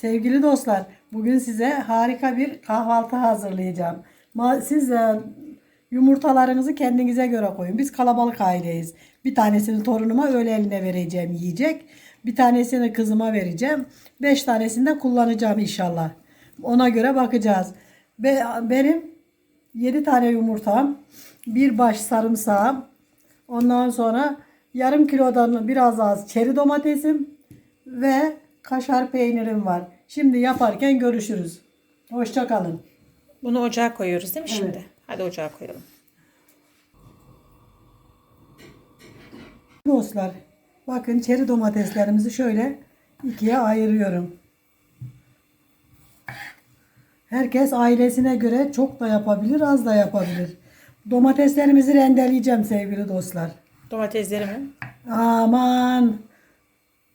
Sevgili dostlar, bugün size harika bir kahvaltı hazırlayacağım. Siz de yumurtalarınızı kendinize göre koyun. Biz kalabalık aileyiz. Bir tanesini torunuma öğle eline vereceğim yiyecek. Bir tanesini kızıma vereceğim. Beş tanesini de kullanacağım inşallah. Ona göre bakacağız. Be- benim 7 tane yumurtam, bir baş sarımsağım, ondan sonra yarım kilodan biraz az çeri domatesim ve kaşar peynirim var. Şimdi yaparken görüşürüz. Hoşça kalın. Bunu ocağa koyuyoruz değil mi Evet. şimdi? Hadi ocağa koyalım. Dostlar, bakın çeri domateslerimizi şöyle ikiye ayırıyorum. Herkes ailesine göre çok da yapabilir, az da yapabilir. Domateslerimizi rendeleyeceğim sevgili dostlar. Domateslerimi. Aman.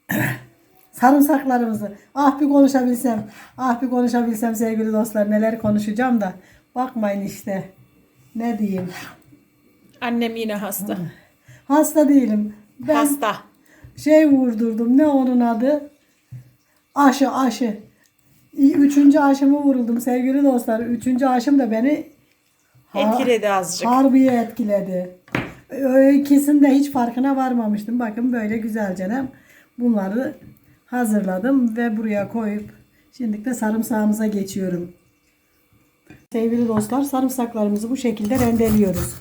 Sarımsaklarımızı. Ah bir konuşabilsem. Ah bir konuşabilsem sevgili dostlar. Neler konuşacağım da. Bakmayın işte. Ne diyeyim. Annem yine hasta. Hasta değilim. Ben Hasta. şey vurdurdum. Ne onun adı? Aşı aşı. Üçüncü aşımı vuruldum sevgili dostlar. Üçüncü aşım da beni Etkiledi azıcık. Harbiye etkiledi. İkisinde hiç farkına varmamıştım. Bakın böyle güzelce bunları hazırladım ve buraya koyup şimdi de sarımsağımıza geçiyorum. Sevgili dostlar sarımsaklarımızı bu şekilde rendeliyoruz.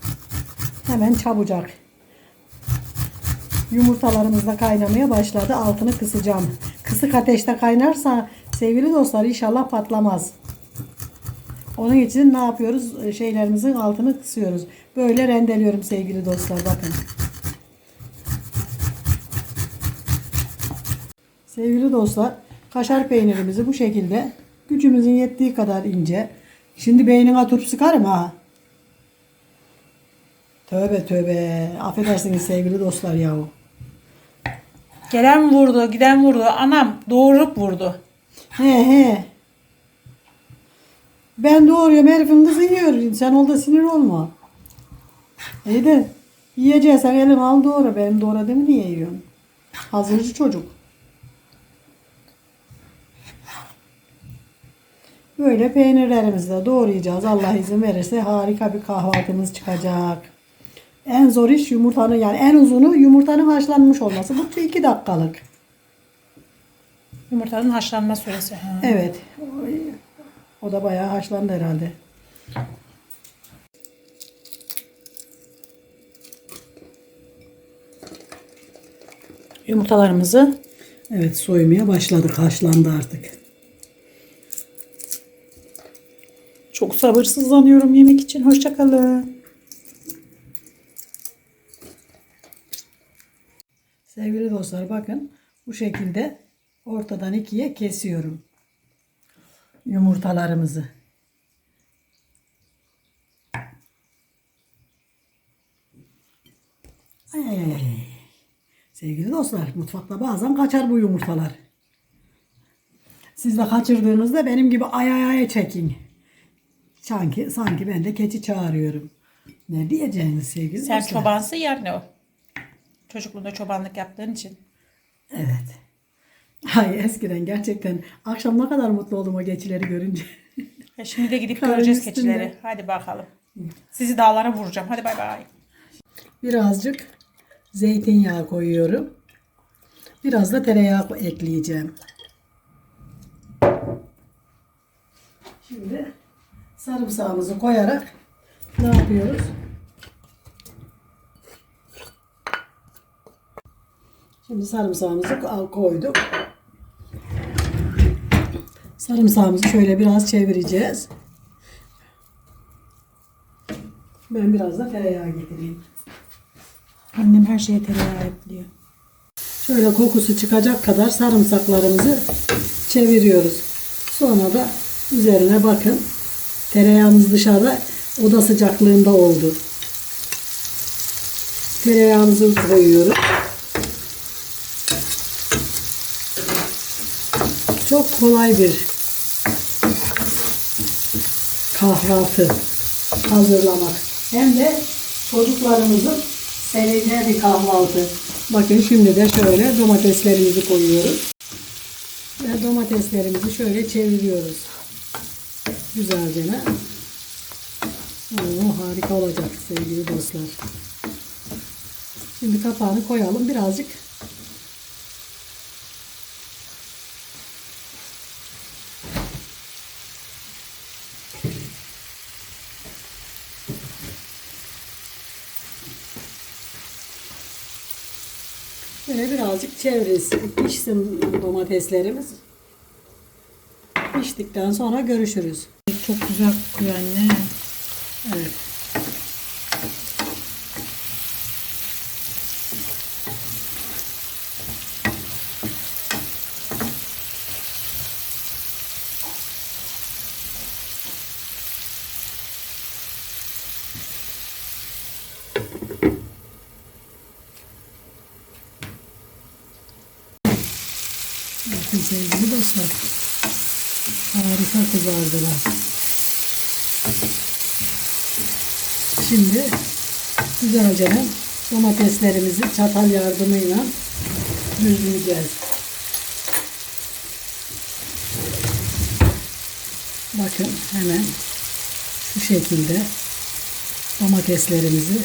Hemen çabucak. Yumurtalarımız da kaynamaya başladı. Altını kısacağım. Kısık ateşte kaynarsa sevgili dostlar inşallah patlamaz. Onun için ne yapıyoruz? Şeylerimizin altını kısıyoruz. Böyle rendeliyorum sevgili dostlar bakın. Sevgili dostlar, kaşar peynirimizi bu şekilde gücümüzün yettiği kadar ince. Şimdi beynine turp sıkarım ha. Tövbe tövbe. Affedersiniz sevgili dostlar yahu. Gelen vurdu, giden vurdu. Anam doğurup vurdu. He he. Ben doğruyorum herifin kızı yiyor. Sen orada sinir olma. İyi de yiyeceksen elin al doğru. Benim doğradığımı niye yiyorsun? Hazırcı çocuk. Böyle peynirlerimizi de doğrayacağız. Allah izin verirse harika bir kahvaltımız çıkacak. En zor iş yumurtanın yani en uzunu yumurtanın haşlanmış olması. Bu iki dakikalık. Yumurtanın haşlanma süresi. Ha. Evet. O da bayağı haşlandı herhalde. Yumurtalarımızı Evet soymaya başladık. Haşlandı artık. Çok sabırsızlanıyorum yemek için. Hoşçakalın. Sevgili dostlar bakın bu şekilde ortadan ikiye kesiyorum yumurtalarımızı. Ay. Sevgili dostlar mutfakta bazen kaçar bu yumurtalar. Siz de kaçırdığınızda benim gibi ay ay ay çekin. Sanki sanki ben de keçi çağırıyorum. Ne diyeceğiniz sevgili Sen dostlar? çobansı yer ne o? Çocukluğunda çobanlık yaptığın için. Evet. Ay eskiden gerçekten akşam ne kadar mutlu oldum o geçileri görünce. E şimdi de gidip Karın göreceğiz üstünde. keçileri. Hadi bakalım. Sizi dağlara vuracağım. Hadi bay bay. Birazcık zeytinyağı koyuyorum. Biraz da tereyağı ekleyeceğim. Şimdi sarımsağımızı koyarak ne yapıyoruz? Şimdi sarımsağımızı koyduk. Sarımsağımızı şöyle biraz çevireceğiz. Ben biraz da tereyağı getireyim. Annem her şeye tereyağı ekliyor. Şöyle kokusu çıkacak kadar sarımsaklarımızı çeviriyoruz. Sonra da üzerine bakın tereyağımız dışarıda oda sıcaklığında oldu. Tereyağımızı koyuyoruz. Çok kolay bir kahvaltı hazırlamak. Hem de çocuklarımızın seveceği bir kahvaltı. Bakın şimdi de şöyle domateslerimizi koyuyoruz. Ve domateslerimizi şöyle çeviriyoruz. Güzelce. Oo, harika olacak sevgili dostlar. Şimdi kapağını koyalım birazcık. Böyle birazcık çevresi pişsin domateslerimiz. Piştikten sonra görüşürüz. Çok güzel kokuyor anne. Evet. Bakın sevgili dostlar. Harika kızardılar. Şimdi güzelce domateslerimizi çatal yardımıyla düzleyeceğiz. Bakın hemen şu şekilde domateslerimizi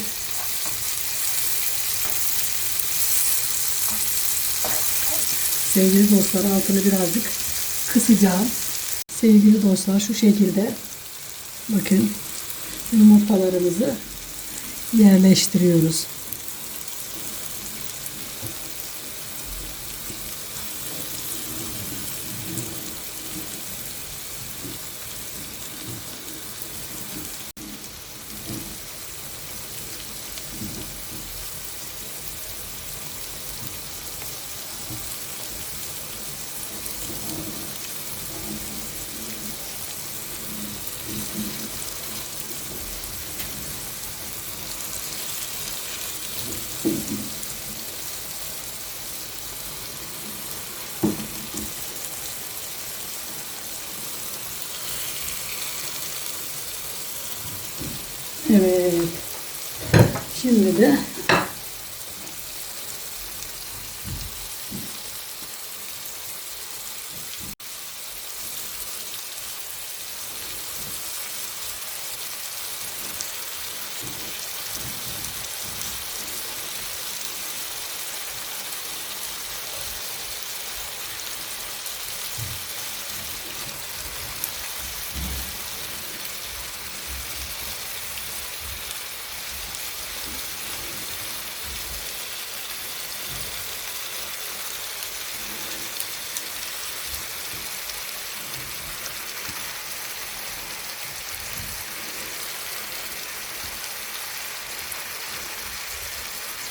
sevgili dostlar altını birazcık kısacağım. Sevgili dostlar şu şekilde bakın yumurtalarımızı yerleştiriyoruz. Evet. Şimdi de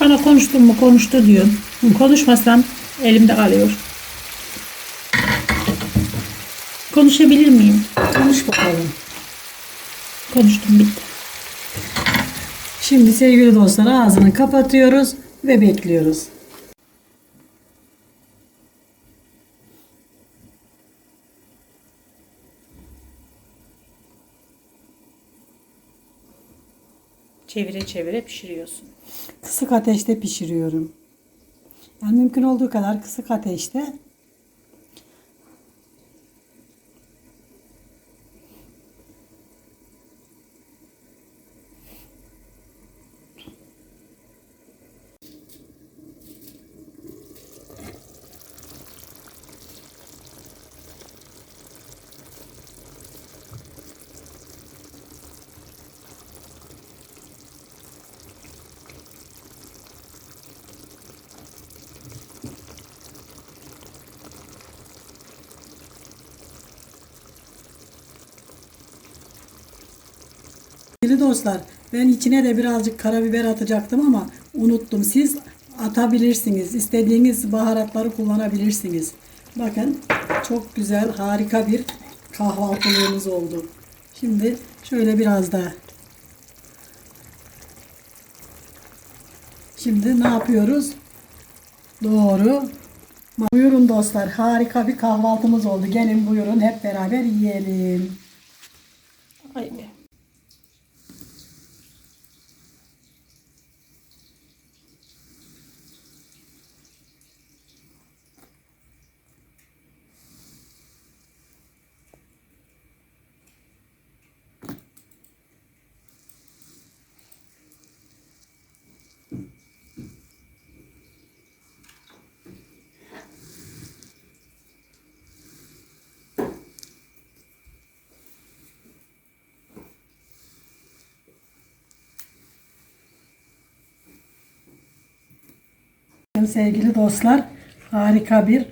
Bana konuştun mu konuştu diyorsun. Konuşmasam elimde kalıyor. Konuşabilir miyim? konuş bakalım. Konuştum bitti. Şimdi sevgili dostlar ağzını kapatıyoruz ve bekliyoruz. Çevire çevire pişiriyorsun. Kısık ateşte pişiriyorum. Yani mümkün olduğu kadar kısık ateşte Sevgili dostlar ben içine de birazcık karabiber atacaktım ama unuttum. Siz atabilirsiniz. İstediğiniz baharatları kullanabilirsiniz. Bakın çok güzel harika bir kahvaltılığımız oldu. Şimdi şöyle biraz da Şimdi ne yapıyoruz? Doğru. Buyurun dostlar harika bir kahvaltımız oldu. Gelin buyurun hep beraber yiyelim. Ay Bakın sevgili dostlar harika bir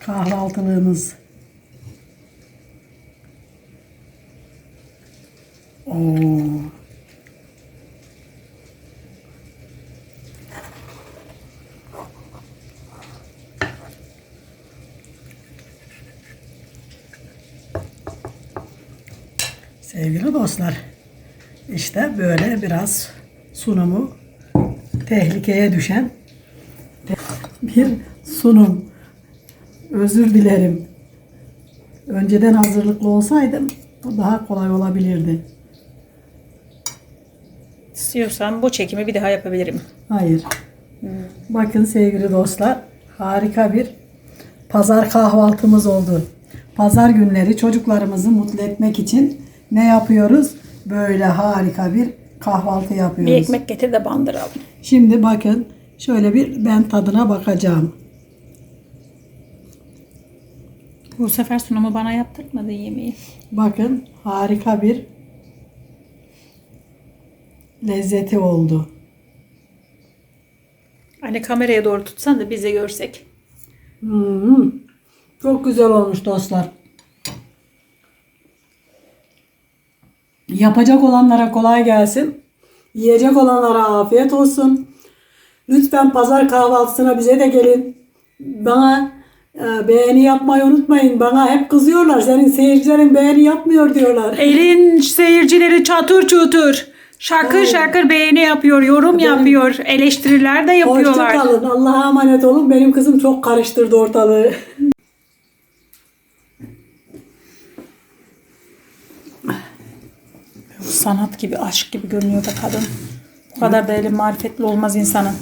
kahvaltılığımız. Oo. Sevgili dostlar, işte böyle biraz sunumu tehlikeye düşen bir sunum. Özür dilerim. Önceden hazırlıklı olsaydım bu daha kolay olabilirdi. İstiyorsan bu çekimi bir daha yapabilirim. Hayır. Bakın sevgili dostlar, harika bir pazar kahvaltımız oldu. Pazar günleri çocuklarımızı mutlu etmek için ne yapıyoruz? Böyle harika bir kahvaltı Bir yapıyoruz. ekmek getir de bandıralım. Şimdi bakın şöyle bir ben tadına bakacağım. Bu sefer sunumu bana yaptırmadı yemeği. Bakın harika bir lezzeti oldu. Hani kameraya doğru tutsan da biz de görsek. Hmm, Çok güzel olmuş dostlar. Yapacak olanlara kolay gelsin. Yiyecek olanlara afiyet olsun. Lütfen pazar kahvaltısına bize de gelin. Bana e, beğeni yapmayı unutmayın. Bana hep kızıyorlar. Senin seyircilerin beğeni yapmıyor diyorlar. Elin seyircileri çatır çutur. Şakır şakır beğeni yapıyor, yorum yapıyor, eleştiriler de yapıyorlar. kalın. Allah'a emanet olun. Benim kızım çok karıştırdı ortalığı. Sanat gibi, aşk gibi görünüyor da kadın. Bu kadar da eli marifetli olmaz insanın.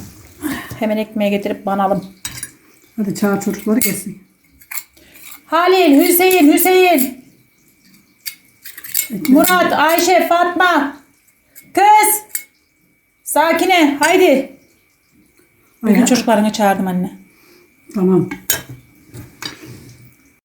Hemen ekmeğe getirip banalım. Hadi çağır çocukları gelsin. Halil, Hüseyin, Hüseyin. Murat, Ayşe, Fatma. Kız. Sakine, haydi. Bugün çocuklarını çağırdım anne. Tamam.